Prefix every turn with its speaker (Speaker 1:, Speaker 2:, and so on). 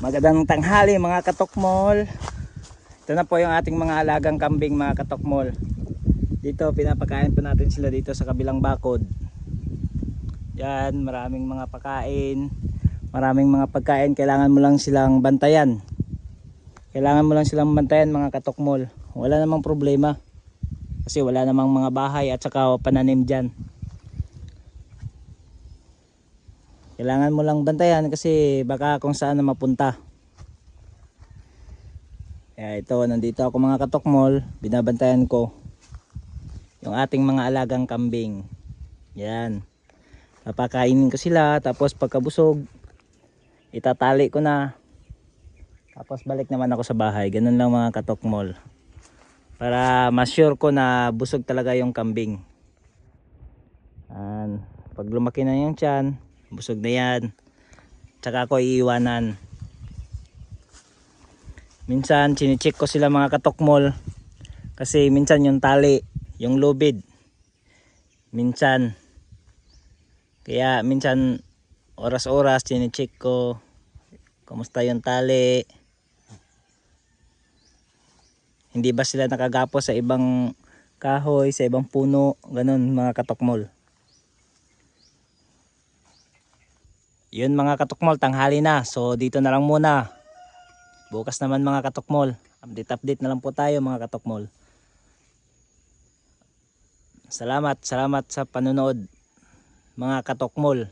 Speaker 1: Magandang tanghali mga katokmol. Ito na po yung ating mga alagang kambing mga katokmol. Dito pinapakain po natin sila dito sa kabilang bakod. Yan, maraming mga pakain. Maraming mga pagkain. Kailangan mo lang silang bantayan. Kailangan mo lang silang bantayan mga katokmol. Wala namang problema. Kasi wala namang mga bahay at saka pananim dyan. Kailangan mo lang bantayan kasi baka kung saan na mapunta. Kaya ito, nandito ako mga katokmol, binabantayan ko yung ating mga alagang kambing. Yan. Papakainin ko sila, tapos pagkabusog, itatali ko na. Tapos balik naman ako sa bahay. Ganun lang mga katokmol. Para ma-sure ko na busog talaga yung kambing. Yan. Pag lumaki na yung tiyan, busog na yan. Tsaka ako iiwanan. Minsan chinecheck ko sila mga katokmol kasi minsan yung tali, yung lubid. Minsan kaya minsan oras-oras chinecheck ko kumusta yung tali. Hindi ba sila nakagapo sa ibang kahoy, sa ibang puno, ganun mga katokmol. Yun mga katokmol, tanghali na. So dito na lang muna. Bukas naman mga katokmol. Update update na lang po tayo mga katokmol. Salamat, salamat sa panonood mga katokmol.